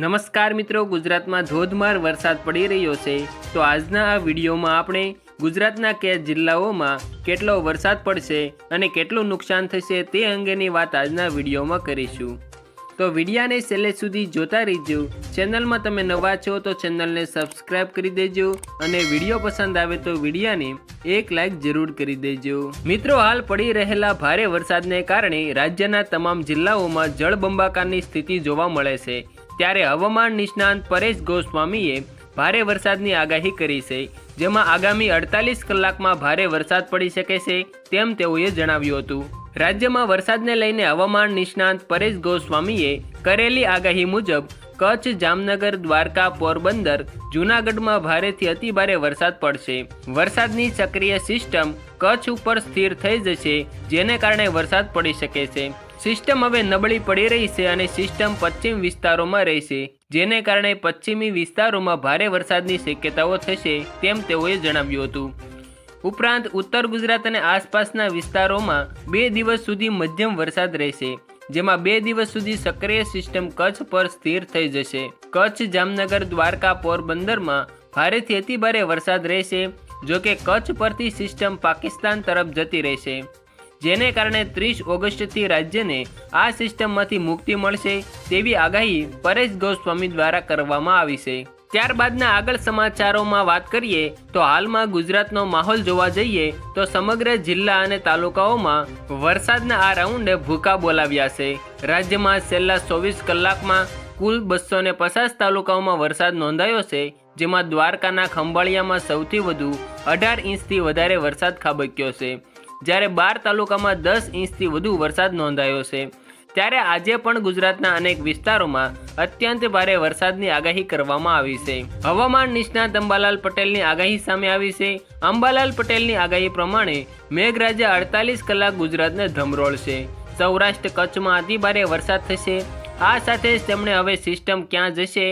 નમસ્કાર મિત્રો, ગુજરાતમાં ધોધમાર વરસાદ પડી રહ્યો છે. તો આજના આ વિડીયોમાં આપણે ગુજરાતના કે જિલ્લાઓમાં કેટલો વરસાદ પડશે અને કેટલું નુકસાન થશે તે અંગેની વાત આજના વિડીયોમાં કરીશું. તો વિડીયાને છેલ્લે સુધી જોતા રહેજો. ચેનલમાં તમે નવા છો તો ચેનલને સબસ્ક્રાઈબ કરી દેજો અને વીડિયો પસંદ આવે તો વિડીયાને એક લાઈક જરૂર કરી દેજો. મિત્રો, હાલ પડી રહેલા ભારે વરસાદને કારણે રાજ્યના તમામ જિલ્લાઓમાં જળબંબાકારની સ્થિતિ જોવા મળે છે. ત્યારે હવામાન નિષ્ણાંત પરેશ ગોસ્વામીએ ભારે વરસાદની આગાહી કરી છે, જેમાં આગામી અડતાલીસ કલાકમાં ભારે વરસાદ પડી શકે છે, તેમ તેઓએ જણાવ્યું હતું. રાજ્યમાં વરસાદને લઈને હવામાન નિષ્ણાંત પરેશ ગોસ્વામીએ કરેલી આગાહી મુજબ, કચ્છ, જામનગર, દ્વારકા, પોરબંદર, જૂનાગઢમાં ભારેથી અતિભારે વરસાદ પડશે. વરસાદની સક્રિય સિસ્ટમ કચ્છ ઉપર સ્થિર થઈ જશે, જેને કારણે વરસાદ પડી શકે છે. સિસ્ટમ હવે નબળી પડી રહી છે અને સિસ્ટમ પશ્ચિમ વિસ્તારોમાં રહેશે, જેને કારણે પશ્ચિમી વિસ્તારોમાં ભારે વરસાદની શક્યતાઓ થશે, તેમ તેઓએ જણાવ્યું હતું. ઉપરાંત, ઉત્તર ગુજરાત અને આસપાસના વિસ્તારોમાં બે દિવસ સુધી મધ્યમ વરસાદ રહેશે, જેમાં બે દિવસ સુધી સક્રિય સિસ્ટમ કચ્છ પર સ્થિર થઈ જશે. કચ્છ જામનગર, દ્વારકા, પોરબંદરમાં ભારેથી અતિભારે વરસાદ રહેશે, જોકે કચ્છ પરથી સિસ્ટમ પાકિસ્તાન તરફ જતી રહેશે. જેને કારણે ત્રીસ ઓગસ્ટથી રાજ્યને આ સિસ્ટમમાંથી મુક્તિ મળશે તેવી આગાહી પરેશ ગોસ્વામી દ્વારા કરવામાં આવી છે. ત્યારબાદના આગળ સમાચારોમાં વાત કરીએ તો હાલમાં ગુજરાતનો માહોલ જોવા જઈએ તો સમગ્ર જિલ્લા અને તાલુકાઓમાં વરસાદના આ રાઉન્ડે ભૂકા બોલાવ્યા છે. રાજ્યમાં છેલ્લા ચોવીસ કલાકમાં કુલ બસો ને પચાસ તાલુકાઓમાં વરસાદ નોંધાયો છે, જેમાં દ્વારકાના ખંભાળિયામાં સૌથી વધુ અઢાર ઇંચથી વધારે વરસાદ ખાબક્યો છે. જ્યારે બાર તાલુકામાં દસ ઇંચથી વધુ વરસાદ નોંધાયો છે, ત્યારે આજે પણ ગુજરાતના અનેક વિસ્તારોમાં અત્યંત ભારે વરસાદની આગાહી કરવામાં આવી છે. હવામાન નિષ્ણાત અંબાલાલ પટેલની આગાહી સામે આવી છે. અંબાલાલ પટેલની આગાહી પ્રમાણે મેઘરાજા અડતાલીસ કલાક ગુજરાતને ધમરોળશે. સૌરાષ્ટ્ર કચ્છમાં અતિભારે વરસાદ થશે. આ સાથે જ તેમણે હવે સિસ્ટમ ક્યાં જશે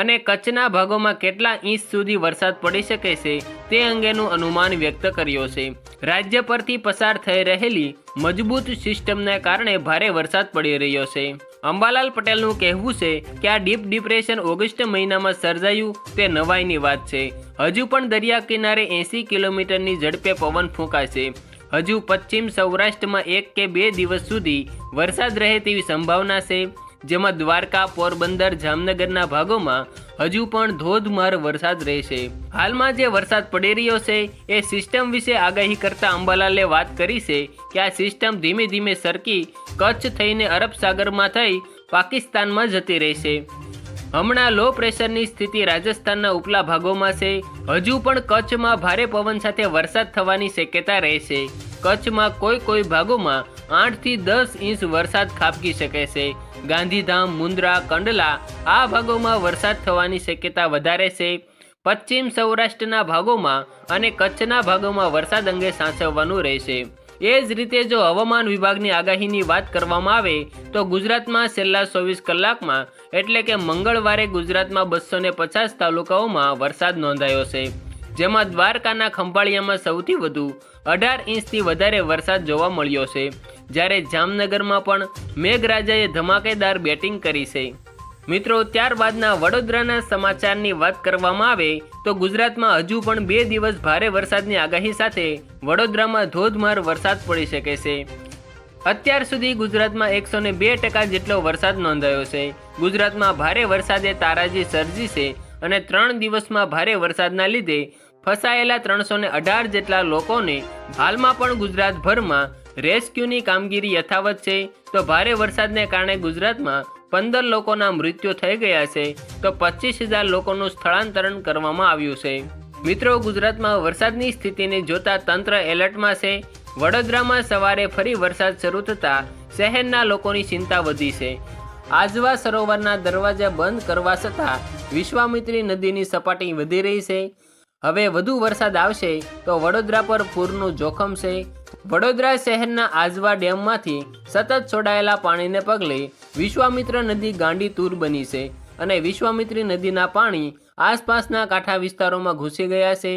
અને કચ્છના ભાગોમાં કેટલા ઇંચ સુધી વરસાદ પડી શકે છે તે અંગેનું અનુમાન વ્યક્ત કર્યો છે. રાજ્ય પરથી પસાર થઈ રહેલી મજબૂત સિસ્ટમને કારણે ભારે વરસાદ પડી રહ્યો છે. અંબાલાલ પટેલનું કહેવું છે કે આ ડીપ ડિપ્રેશન ઓગસ્ટ મહિનામાં સર્જાયું તે નવાઈની વાત છે. હજુ પણ દરિયા કિનારે એંસી કિલોમીટરની ઝડપે પવન ફૂંકાશે. હજુ પશ્ચિમ સૌરાષ્ટ્રમાં એક કે બે દિવસ સુધી વરસાદ રહે તેવી સંભાવના છે. જેમાં દ્વારકા, પોરબંદર, જામનગરના ભાગોમાં હજુ પણ ધોધમાર વરસાદ રહેશે. હાલમાં જે વરસાદ પડી રહ્યો છે, એ સિસ્ટમ વિશે આગાહી કરતા અંબાલાલે વાત કરી છે કે આ સિસ્ટમ ધીમે ધીમે સરકી, કચ્છ થઈને અરબ સાગરમાં થઈ, પાકિસ્તાનમાં જતી રહેશે. હમણાં લો પ્રેશરની સ્થિતિ રાજસ્થાનના ઉપલા ભાગોમાં છે. હજુ પણ કચ્છમાં ભારે પવન સાથે વરસાદ થવાની શક્યતા રહેશે. કચ્છમાં કોઈ કોઈ ભાગોમાં આઠથી દસ ઇંચ વરસાદ ખાબકી શકે છે. ગાંધીધામ, મુન્દ્રા, કંડલા આ ભાગોમાં વરસાદ થવાની શક્યતા વધારે છે. પશ્ચિમ સૌરાષ્ટ્રના ભાગોમાં અને કચ્છના ભાગોમાં વરસાદ અંગે સાચવવાનું રહેશે. એ જ રીતે જો હવામાન વિભાગની આગાહીની વાત કરવામાં આવે તો ગુજરાતમાં છેલ્લા ચોવીસ કલાકમાં એટલે કે મંગળવારે ગુજરાતમાં બસો પચાસ તાલુકાઓમાં વરસાદ નોંધાયો છે. જેમાં દ્વારકાના ખંભાળિયામાં સૌથી વધુ અઢાર ઇંચથી વધારે વરસાદ જોવા મળ્યો છે. જ્યારે જામનગરમાં પણ મેઘરાજાએ ધમાકેદાર બેટિંગ કરી છે. મિત્રો, ત્યારબાદના વડોદરાના સમાચારની વાત કરવામાં આવે તો ગુજરાતમાં હજુ પણ બે દિવસ ભારે વરસાદની આગાહી સાથે વડોદરામાં ધોધમાર વરસાદ પડી શકે છે. અત્યાર સુધી ગુજરાતમાં એકસો ને બે ટકા જેટલો વરસાદ નોંધાયો છે. ગુજરાતમાં ભારે વરસાદે તારાજી સર્જી છે અને ત્રણ દિવસમાં ભારે વરસાદના લીધે ફસાયેલા ત્રણસો ને અઢાર જેટલા લોકોને હાલમાં પણ ગુજરાતભરમાં રેસ્ક્યુની કામગીરી યથાવત છે. તો ભારે વરસાદને કારણે ગુજરાતમાં પંદર લોકોના મૃત્યુ થઈ ગયા છે તો પચીસ હજાર લોકોનું સ્થળાંતરણ કરવામાં આવ્યું છે. મિત્રો, ગુજરાતમાં વરસાદની સ્થિતિને જોતા તંત્ર એલર્ટમાં છે. વડોદરામાં સવારે ફરી વરસાદ શરૂ થતાં શહેરના લોકોની ચિંતા વધી છે. આજવા સરોવરના દરવાજા બંધ કરવા છતાં વિશ્વામિત્રી નદીની સપાટી વધી રહી છે. હવે વધુ વરસાદ આવશે તો વડોદરા પર પૂરનું જોખમ છે. વડોદરા શહેરના આજવા ડેમમાંથી સતત છોડાયેલા પાણીને પગલે વિશ્વામિત્ર નદી ગાંડી તૂર બની છે અને વિશ્વામિત્રી નદીના પાણી આસપાસના કાંઠા વિસ્તારોમાં ઘૂસી ગયા છે,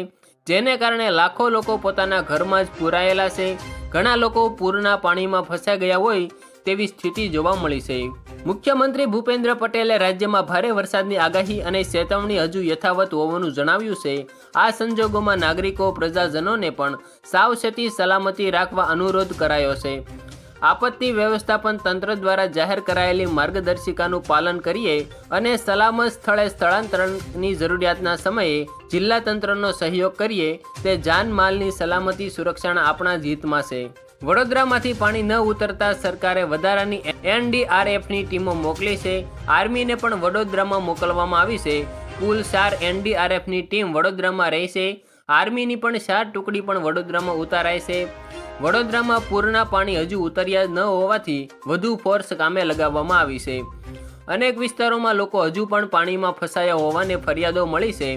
જેને કારણે લાખો લોકો પોતાના ઘરમાં જ પૂરાયેલા છે. ઘણા લોકો પૂરના પાણીમાં ફસાઈ ગયા હોય તેવી સ્થિતિ જોવા મળી છે. મુખ્યમંત્રી ભૂપેન્દ્ર પટેલે રાજ્યમાં ભારે વરસાદની આગાહી અને ચેતવણી હજુ યથાવત હોવાનું જણાવ્યું છે. આ સંજોગોમાં નાગરિકો, પ્રજાજનોને પણ સાવચેતી, સલામતી રાખવા અનુરોધ કરાયો છે. આપત્તિ વ્યવસ્થાપન તંત્ર દ્વારા જાહેર કરાયેલી માર્ગદર્શિકાનું પાલન કરીએ અને સલામત સ્થળે સ્થળાંતરણની જરૂરિયાતના સમયે જિલ્લા તંત્રનો સહયોગ કરીએ તે જાનમાલની સલામતી સુરક્ષાના આપણા જીતમાં છે. વડોદરામાંથી પાણી ન ઉતરતા સરકારે વધારાની એનડીઆરએફની ટીમો મોકલી છે. આર્મીને પણ વડોદરામાં મોકલવામાં આવી છે. કુલ ચાર એનડીઆરએફની ટીમ વડોદરામાં રહેશે આર્મીની પણ ચાર ટુકડી પણ વડોદરામાં ઉતારાય છે. વડોદરામાં પૂરના પાણી હજુ ઉતર્યા ન હોવાથી વધુ ફોર્સ કામે લગાવવામાં આવી છે. અનેક વિસ્તારોમાં લોકો હજુ પણ પાણીમાં ફસાયા હોવાને ફરિયાદો મળી છે.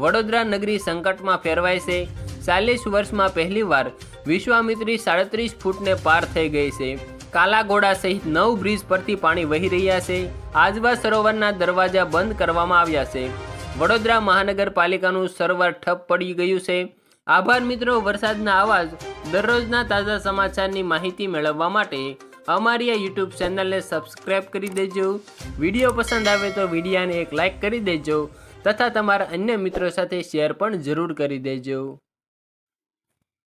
વડોદરા નગરી સંકટમાં ફેરવાય છે. ચાલીસ વર્ષમાં પહેલીવાર વિશ્વામિત્રી સાડત્રીસ ફૂટને પાર થઈ ગઈ છે. કાલાઘોડા સહિત નવ બ્રિજ પરથી પાણી વહી રહ્યા છે. આજવા સરોવરના દરવાજા બંધ કરવામાં આવ્યા છે. વડોદરા મહાનગરપાલિકાનું સર્વર ઠપ પડી ગયું છે. આભાર મિત્રો, વરસાદના આવાજ દરરોજના તાજા સમાચારની માહિતી મેળવવા માટે અમારી આ યુટ્યુબ ચેનલને સબસ્ક્રાઇબ કરી દેજો. વીડિયો પસંદ આવે તો વિડીયાને એક લાઇક કરી દેજો તથા તમારા અન્ય મિત્રો સાથે શેર પણ જરૂર કરી દેજો.